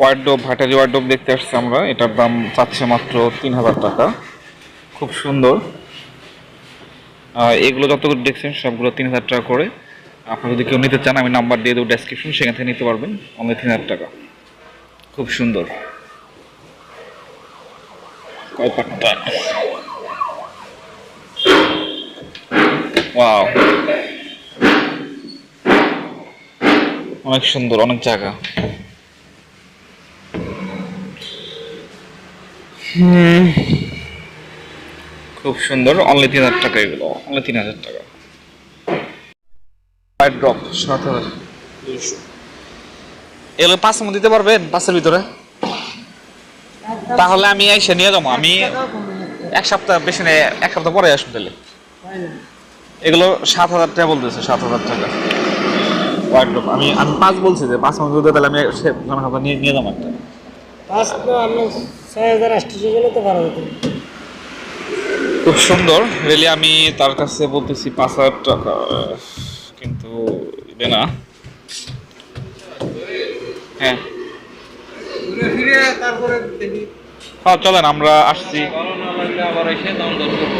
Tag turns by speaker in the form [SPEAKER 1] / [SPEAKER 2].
[SPEAKER 1] ওয়ার্ডোব ভাটারি ওয়ার্ডোব দেখতে আসছি আমরা। এটার দাম চাচ্ছে মাত্র তিন হাজার টাকা। খুব সুন্দর। এগুলো যতগুলো দেখছেন, সবগুলো তিন হাজার টাকা করে। আপনারা যদি কেউ নিতে চান, আমি নাম্বার দিয়ে দেবো ডেসক্রিপশন সেখান থেকে নিতে পারবেন। অনলি তিন হাজার টাকা। খুব সুন্দর। ওয়াও। অনেক সুন্দর, অনেক জায়গা। খুব সুন্দর। অনলি তিন হাজার টাকা এগুলো। অনলি তিন হাজার টাকা। ফাইভ ড্রপ সাত হাজার। দুইশো। এগুলো পাঁচ মধ্যে দিতে পারবেন পাঁচের ভিতরে? তাহলে আমি এসে নিয়ে যাব। আমি এক সপ্তাহ বেশি নেই এক সপ্তাহ পরে আসব তাহলে। এগুলো সাত হাজার টাকা বলতেছে সাত হাজার টাকা। ওয়ার্ডরোব আমি আমি পাঁচ বলছি যে পাঁচ মধ্যে তাহলে আমি সে নিয়ে নিয়ে যাব একটা।
[SPEAKER 2] পাঁচ তো আমরা ছয় হাজার আটশো গেলে তো যেত
[SPEAKER 1] খুব সুন্দর। রেলি আমি তার কাছে বলতেছি পাঁচ হাজার টাকা কিন্তু দিবে না। হ্যাঁ।
[SPEAKER 2] তারপরে
[SPEAKER 1] হ্যাঁ চলেন আমরা আসছি।
[SPEAKER 2] আবার এসে দাম দর করব